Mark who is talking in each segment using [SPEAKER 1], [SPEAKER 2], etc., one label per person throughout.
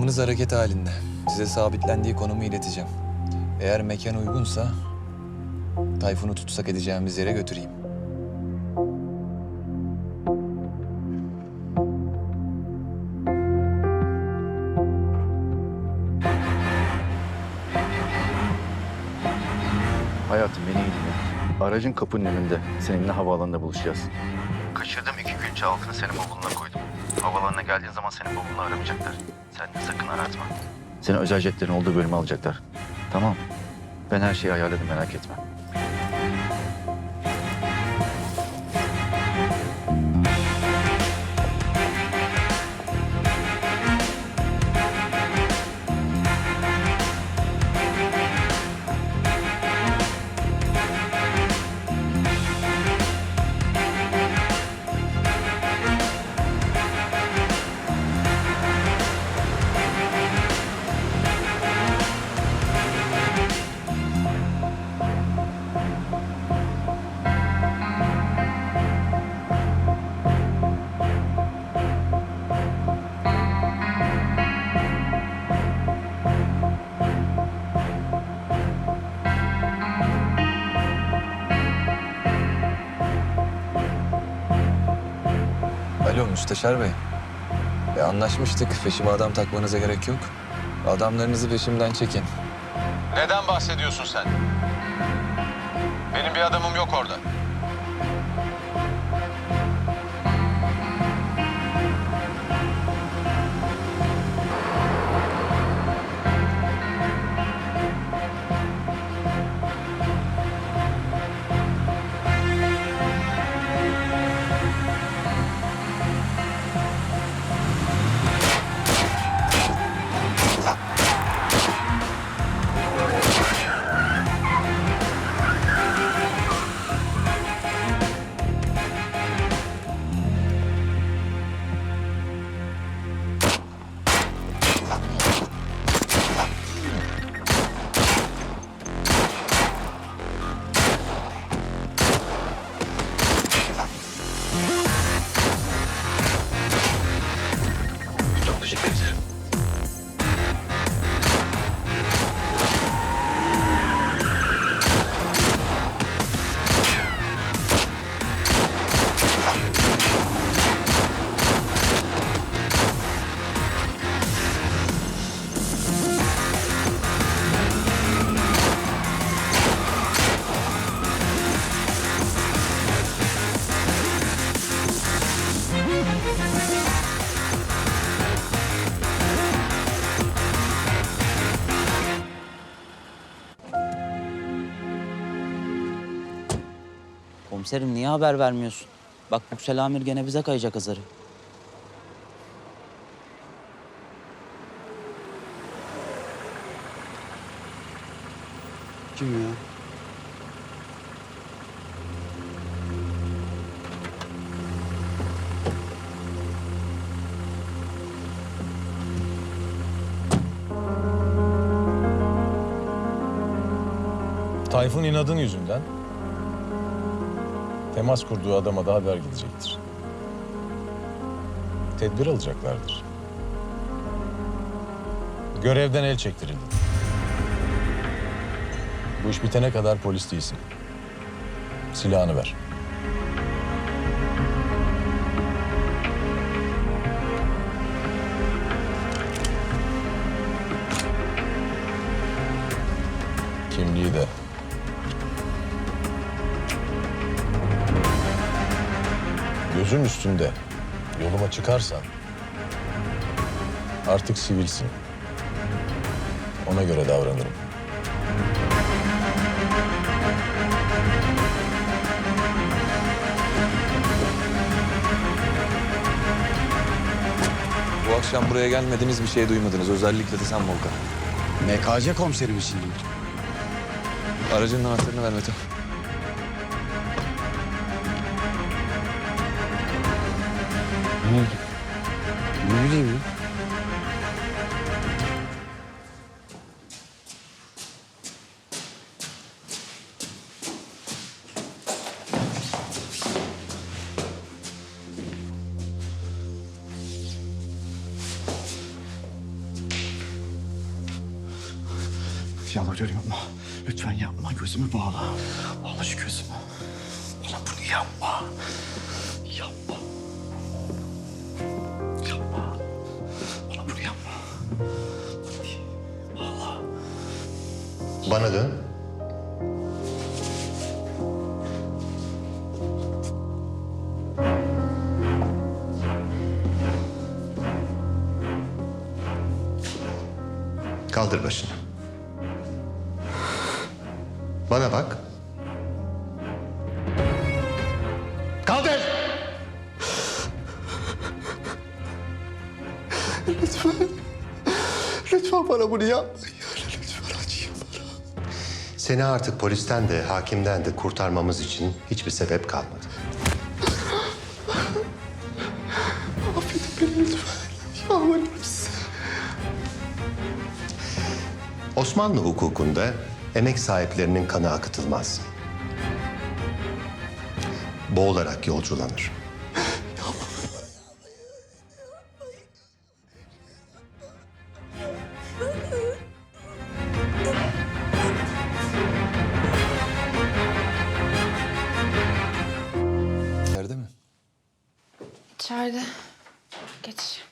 [SPEAKER 1] Adamınız hareket halinde. Size sabitlendiği konumu ileteceğim. Eğer mekan uygunsa Tayfun'u tutsak edeceğimiz yere götüreyim.
[SPEAKER 2] Hayatım beni iyi dinle. Aracın kapının önünde. Seninle havaalanında buluşacağız. Kaçırdığım iki külçe altını senin bavuluna koydum. Havaalanına geldiğin zaman senin bavulunu aramayacaklar. De sakın aratma. Seni özel jetlerin olduğu bölüme alacaklar. Tamam. Ben her şeyi ayarladım merak etme.
[SPEAKER 1] Alo Müsteşar Bey. E, anlaşmıştık. Peşime adam takmanıza gerek yok. Adamlarınızı peşimden çekin.
[SPEAKER 3] Neden bahsediyorsun sen? Benim bir adamım yok orada.
[SPEAKER 4] Komiserim niye haber vermiyorsun? Bak Yüksel Amir gene bize kayacak azarı.
[SPEAKER 5] Kim ya?
[SPEAKER 6] Tayfun inadın yüzünden temas kurduğu adama da haber gidecektir. Tedbir alacaklardır. Görevden el çektirildin. Bu iş bitene kadar polis değilsin. Silahını ver. Gözüm üstünde. Yoluma çıkarsan artık sivilsin. Ona göre davranırım.
[SPEAKER 1] Bu akşam buraya gelmediniz bir şey duymadınız. Özellikle de sen Volkan.
[SPEAKER 5] MKC komiserim şimdi.
[SPEAKER 1] Aracın anahtarını ver Mete.
[SPEAKER 5] Ne oldu? Ne bileyim ya.
[SPEAKER 2] Yalvarıyorum yapma. Lütfen yapma. Gözümü bağla. Bağla şu gözümü. Bana bunu yapma. Bana
[SPEAKER 7] dön. Kaldır başını. Bana bak.
[SPEAKER 2] Bana bunu yapmayın. Lütfen acıyım bana.
[SPEAKER 7] Seni artık polisten de hakimden de kurtarmamız için hiçbir sebep kalmadı.
[SPEAKER 2] Affedin beni lütfen. Yalvarırım size.
[SPEAKER 7] Osmanlı hukukunda emek sahiplerinin kanı akıtılmaz. Boğularak yolculanır.
[SPEAKER 8] İçeride. Geç.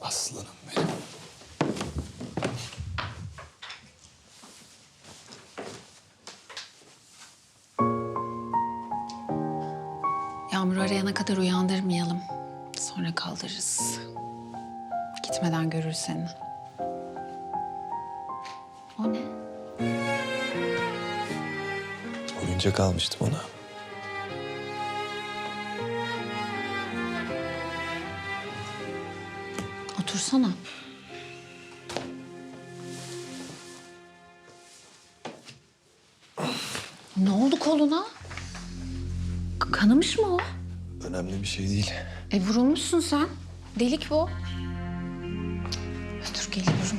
[SPEAKER 1] Aslanım benim.
[SPEAKER 8] Yağmur arayana kadar uyandırmayalım. Sonra kaldırırız. Gitmeden görür seni. O ne?
[SPEAKER 1] Oyuncak almıştım ona.
[SPEAKER 8] Otursana. Ne oldu koluna? K- Kanamış mı o?
[SPEAKER 1] Önemli bir şey değil.
[SPEAKER 8] E vurulmuşsun sen. Delik bu. Dur geliyorum.